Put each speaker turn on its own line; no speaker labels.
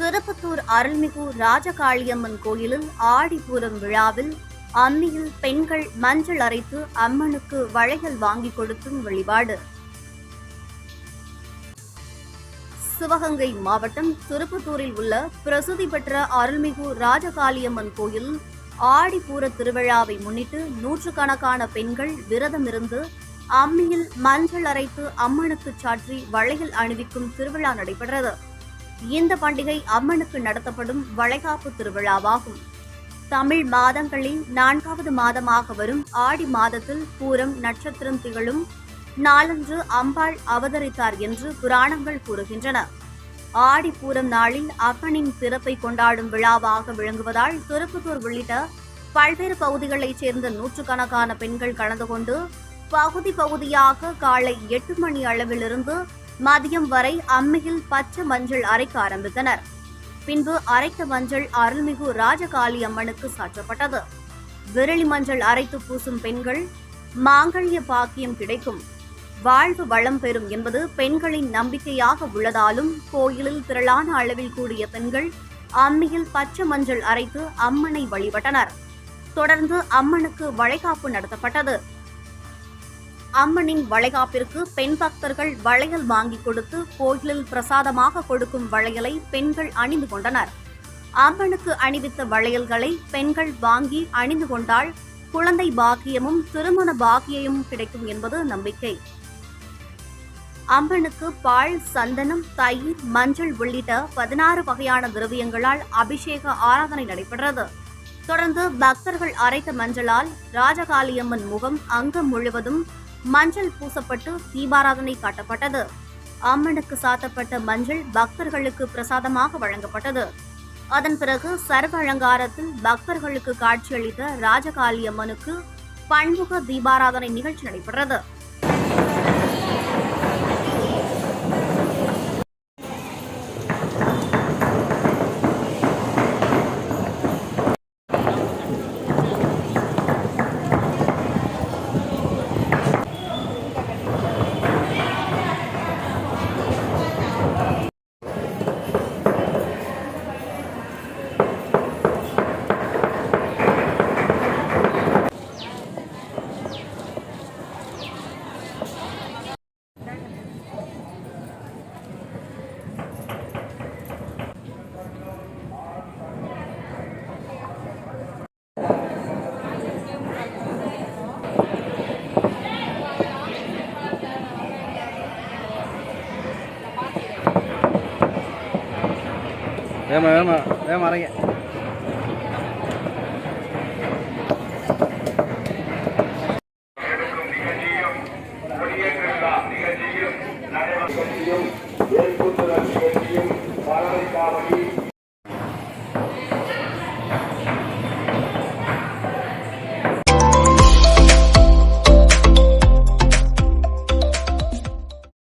திருப்பத்தூர் அருள்மிகு ராஜகாளியம்மன் கோயிலில் ஆடிப்பூரம் விழாவில் அம்மியில் பெண்கள் மஞ்சள் அரைத்து அம்மனுக்கு வளையல் வாங்கி கொடுத்தும் வழிபாடு. சிவகங்கை மாவட்டம் திருப்பத்தூரில் உள்ள பிரசித்தி பெற்ற அருள்மிகு ராஜகாளியம்மன் கோயில் ஆடிப்பூர திருவிழாவை முன்னிட்டு நூற்றுக்கணக்கான பெண்கள் விரதமிருந்து அம்மியில் மஞ்சள் அரைத்து அம்மனுக்கு சாற்றி வளையல் அணிவிக்கும் திருவிழா நடைபெற்றது. இந்த பண்டிகை அம்மனுக்கு நடத்தப்படும் வளைகாப்பு திருவிழாவாகும். தமிழ் மாதங்களில் நான்காவது மாதமாக வரும் ஆடி மாதத்தில் பூரம் நட்சத்திரம் திகழும். நாளன்று அம்பாள் அவதரித்தார் என்று புராணங்கள் கூறுகின்றன. ஆடி பூரம் நாளில் அப்பனின் சிறப்பை கொண்டாடும் விழாவாக விளங்குவதால் திருப்பத்தூர் உள்ளிட்ட பல்வேறு பகுதிகளைச் சேர்ந்த நூற்றுக்கணக்கான பெண்கள் கலந்து கொண்டு பகுதி பகுதியாக காலை எட்டு மணி அளவிலிருந்து மதியம் வரை அம்மியில் பச்சை மஞ்சள் அரைக்க ஆரம்பித்தனர். பின்பு அரைத்த மஞ்சள் அருள்மிகு ராஜகாளி அம்மனுக்கு சாற்றப்பட்டது. விரலி மஞ்சள் அரைத்து பூசும் பெண்கள் மாங்கல்ய பாக்கியம் கிடைக்கும். வாழ்வு வளம் பெறும் என்பது பெண்களின் நம்பிக்கையாக உள்ளதாலும் கோயிலில் திரளான அளவில் கூடிய பெண்கள் அம்மியில் பச்சை மஞ்சள் அரைத்து அம்மனை வழிபட்டனர். தொடர்ந்து அம்மனுக்கு வளைகாப்பு நடத்தப்பட்டது. அம்மனின் வளைகாப்பிற்கு பெண் பக்தர்கள் வளையல் வாங்கி கொடுத்து கோயிலில் பிரசாதமாக கொடுக்கும் வளையலை பெண்கள் அணிந்து கொண்டனர். அம்மனுக்கு அணிவித்த வளையல்களை பெண்கள் வாங்கி அணிந்து கொண்டால் குழந்தை பாக்கியமும் திருமண பாக்கியமும் கிடைக்கும் என்பது நம்பிக்கை. அம்மனுக்கு பால் சந்தனம் தயிர் மஞ்சள் உள்ளிட்ட பதினாறு வகையான திரவியங்களால் அபிஷேக ஆராதனை நடைபெற்றது. தொடர்ந்து பக்தர்கள் அரைத்த மஞ்சளால் ராஜகாளியம்மன் முகம் அங்கம் முழுவதும் மஞ்சள் பூசப்பட்டு தீபாராதனை காட்டப்பட்டது. அம்மனுக்கு சாத்தப்பட்ட மஞ்சள் பக்தர்களுக்கு பிரசாதமாக வழங்கப்பட்டது. அதன் பிறகு சர்வ அலங்காரத்தில் பக்தர்களுக்கு காட்சியளித்த ராஜகாளி அம்மனுக்கு பன்முக தீபாராதனை நிகழ்ச்சி நடைபெற்றது.
வேமா வேமா வேமா அரைங்க
Thank you.